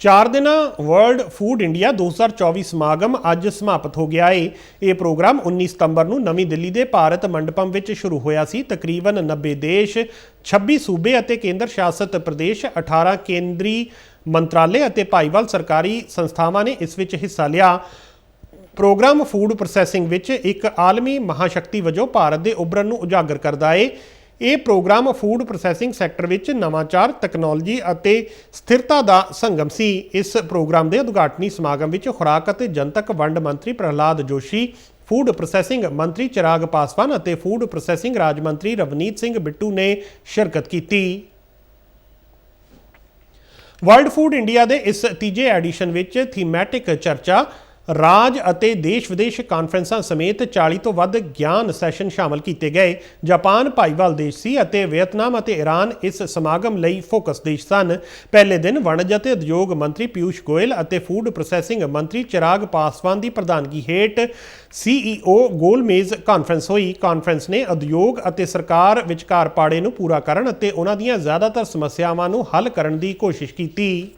ਚਾਰ ਦਿਨਾਂ world food India 2024 ਸਮਾਗਮ ਅੱਜ ਸਮਾਪਤ ਹੋ ਗਿਆ ਏ। ਇਹ ਪ੍ਰੋਗਰਾਮ 19 ਸਤੰਬਰ ਨੂੰ ਨਵੀਂ ਦਿੱਲੀ ਦੇ ਭਾਰਤ ਮੰਡਪਮ ਵਿੱਚ ਸ਼ੁਰੂ ਹੋਇਆ ਸੀ। ਤਕਰੀਬਨ 90 ਦੇਸ਼ 26 ਸੂਬੇ ਅਤੇ ਕੇਂਦਰ ਸ਼ਾਸਤ ਪ੍ਰਦੇਸ਼ 18 ਕੇਂਦਰੀ ਮੰਤਰਾਲੇ ਅਤੇ ਭਾਈਵਾਲ ਸਰਕਾਰੀ ਸੰਸਥਾਵਾਂ ਨੇ ਇਸ ਵਿੱਚ ਹਿੱਸਾ ਲਿਆ। ਪ੍ਰੋਗਰਾਮ ਫੂਡ ਪ੍ਰੋਸੈਸਿੰਗ ਵਿੱਚ ਇੱਕ ਆਲਮੀ ਮਹਾਸ਼ਕਤੀ ਵਜੋਂ ਭਾਰਤ ਦੇ ਉਭਰਨ ਨੂੰ ਉਜਾਗਰ ਕਰਦਾ ਏ। ਇਹ ਪ੍ਰੋਗਰਾਮ ਫੂਡ ਪ੍ਰੋਸੈਸਿੰਗ ਸੈਕਟਰ ਵਿੱਚ ਨਵਾਚਾਰ, ਤਕਨਾਲੋਜੀ ਅਤੇ ਸਥਿਰਤਾ ਦਾ ਸੰਗਮ ਸੀ। ਇਸ ਪ੍ਰੋਗਰਾਮ ਦੇ ਉਦਘਾਟਨੀ ਸਮਾਗਮ ਵਿੱਚ ਖੁਰਾਕ ਅਤੇ ਜਨਤਕ ਵੰਡ ਮੰਤਰੀ ਪ੍ਰਹਲਾਦ ਜੋਸ਼ੀ, ਫੂਡ ਪ੍ਰੋਸੈਸਿੰਗ ਮੰਤਰੀ ਚਿਰਾਗ ਪਾਸਵਾਨ ਅਤੇ ਫੂਡ ਪ੍ਰੋਸੈਸਿੰਗ ਰਾਜ ਮੰਤਰੀ ਰਵਨੀਤ ਸਿੰਘ ਬਿੱਟੂ ਨੇ ਸ਼ਿਰਕਤ ਕੀਤੀ। ਵਰਲਡ ਫੂਡ ਇੰਡੀਆ ਦੇ ਇਸ ਤੀਜੇ ਐਡੀਸ਼ਨ ਵਿੱਚ ਥੀਮੈਟਿਕ ਚਰਚਾ ਰਾਜ ਅਤੇ ਦੇਸ਼ ਵਿਦੇਸ਼ ਕਾਨਫਰੰਸਾਂ ਸਮੇਤ 40 ਤੋਂ ਵੱਧ ਗਿਆਨ ਸੈਸ਼ਨ ਸ਼ਾਮਲ ਕੀਤੇ ਗਏ। ਜਾਪਾਨ ਭਾਈਵਾਲ ਦੇਸ਼ ਸੀ ਅਤੇ ਵੀਅਤਨਾਮ ਅਤੇ ਈਰਾਨ ਇਸ ਸਮਾਗਮ ਲਈ ਫੋਕਸ ਦੇਸ਼ ਸਨ। ਪਹਿਲੇ ਦਿਨ ਵਣਜ ਅਤੇ ਉਦਯੋਗ ਮੰਤਰੀ ਪਿਊਸ਼ ਗੋਇਲ ਅਤੇ ਫੂਡ ਪ੍ਰੋਸੈਸਿੰਗ ਮੰਤਰੀ ਚਿਰਾਗ ਪਾਸਵਾਨ ਦੀ ਪ੍ਰਧਾਨਗੀ ਹੇਠ ਸੀਈਓ ਗੋਲਮੇਜ਼ ਕਾਨਫਰੰਸ ਹੋਈ। ਕਾਨਫਰੰਸ ਨੇ ਉਦਯੋਗ ਅਤੇ ਸਰਕਾਰ ਵਿਚਕਾਰ ਪਾੜੇ ਨੂੰ ਪੂਰਾ ਕਰਨ ਅਤੇ ਉਹਨਾਂ ਦੀਆਂ ਜ਼ਿਆਦਾਤਰ ਸਮੱਸਿਆਵਾਂ ਨੂੰ ਹੱਲ ਕਰਨ ਦੀ ਕੋਸ਼ਿਸ਼ ਕੀਤੀ।